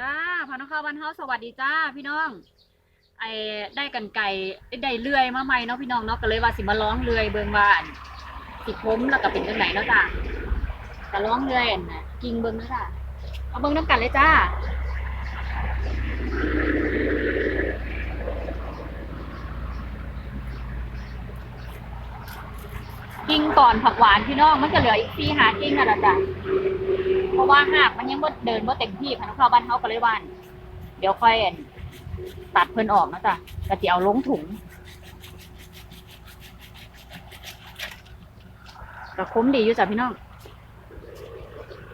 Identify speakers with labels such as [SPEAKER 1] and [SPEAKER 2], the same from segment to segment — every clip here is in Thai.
[SPEAKER 1] จ้าพาน้องข้าวบ้านเฮาสวัสดีจ้าพี่น้อง ไอ้ได้กันไก่ได้เลื่อยมาใหม่เนาะพี่น้องเนาะก็เลยว่าสิมาร้องเลื่อยเบิ่งว่าอันสิคมแล้วก็เป็นจังไหนเนาะจ้าก็ร้องเลื่อยอันน่ะกิ่งเบิ่งเนาะจ้าเอาเบิ่งน้ำกันเลยจ้ากิ่งก่อนผักหวานพี่น้องมันจะเหลืออีกสี่หากิ่งนั่นแหละจ้ะ เพราะว่าหากมันยังบ่เดินบ่เต็มที่พน้องข้าวบ้านเฮาก็เลยว่านเดี๋ยวค่อยตัดเพิ่นออกนะจ้ะก็สิเอาลงถุงก็คุ้มดีอยู่จ้ะพี่น้อง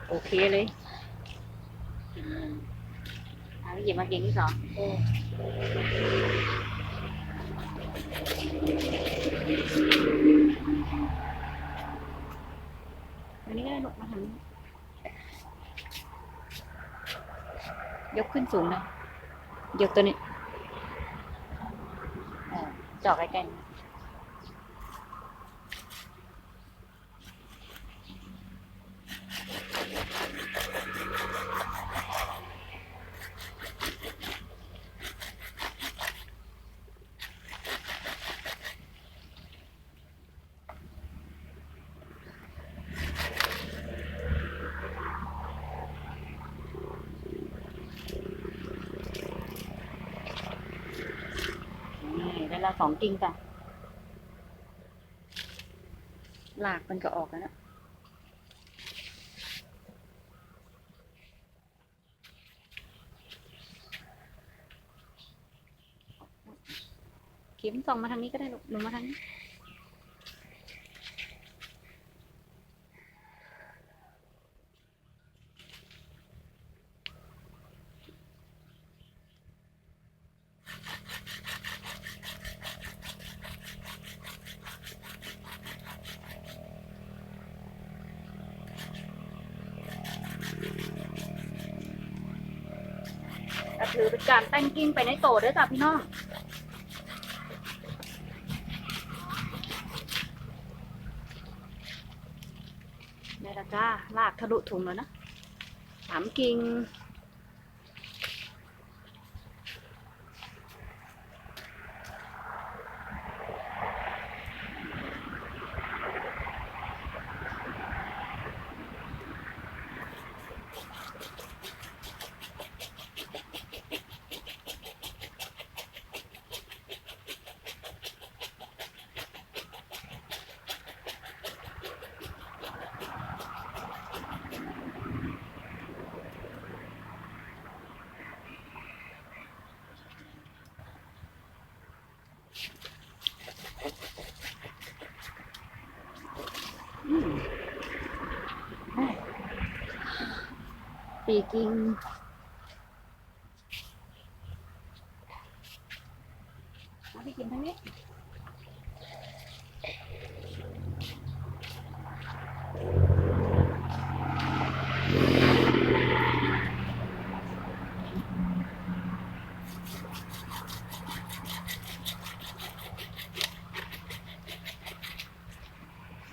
[SPEAKER 1] โอเคเลยอืมเอาหยิบมากิ่งที่สองอันนี้ก็ได้ลูกมาทางนี้ ยกขึ้นสูงเลยยกตัวนี้เออจาะใกล้ๆ สองกิ่งจ้ะหลากมันก็ออกแล้วนะเข็มส่องมาทางนี้ก็ได้ลูกหนูมาทางนี้ ถือเป็นการแต่งกิ้งไปในโตด้วยจ้ะพี่น้องนี่ละจ้าลากทะลุถุงแล้วนะสามกิ่ง สี่กิ่งเอาพี่กินทั้งนี้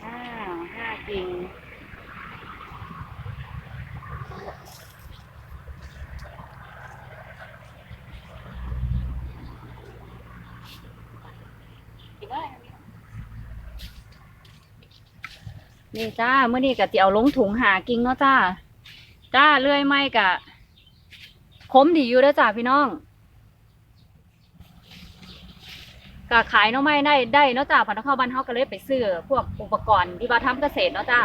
[SPEAKER 1] อ้าวห้ากิ่ง นี่จ้าเมื่อนี้กะจะเอาลงถุงหากิ่งเนาะจ้า จ้าเลื่อยไม้กะคมดีอยู่เด้อจ้าพี่น้องก็ขายหน้อไม้ได้ได้เนาะจ้าพันธุ์ข้าวบ้านเฮาก็เลยไปซื้อพวกอุปกรณ์ที่ว่าทำเกษตรเนาะจ้า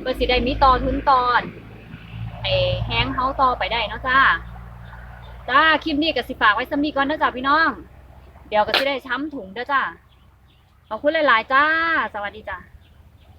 [SPEAKER 1] เพื่อสิได้มีต่อทุนตอนไอ้แห้งเฮาต่อไปได้เนาะจ้าจ้าคลิปนี้ก็สิฝากไว้สำนีก่อนเนาะจ้าพี่น้อง เดี๋ยวก็สิได้ช้ำถุงเด้อจ้าขอบคุณหลาย ๆ จ้า สวัสดีจ้า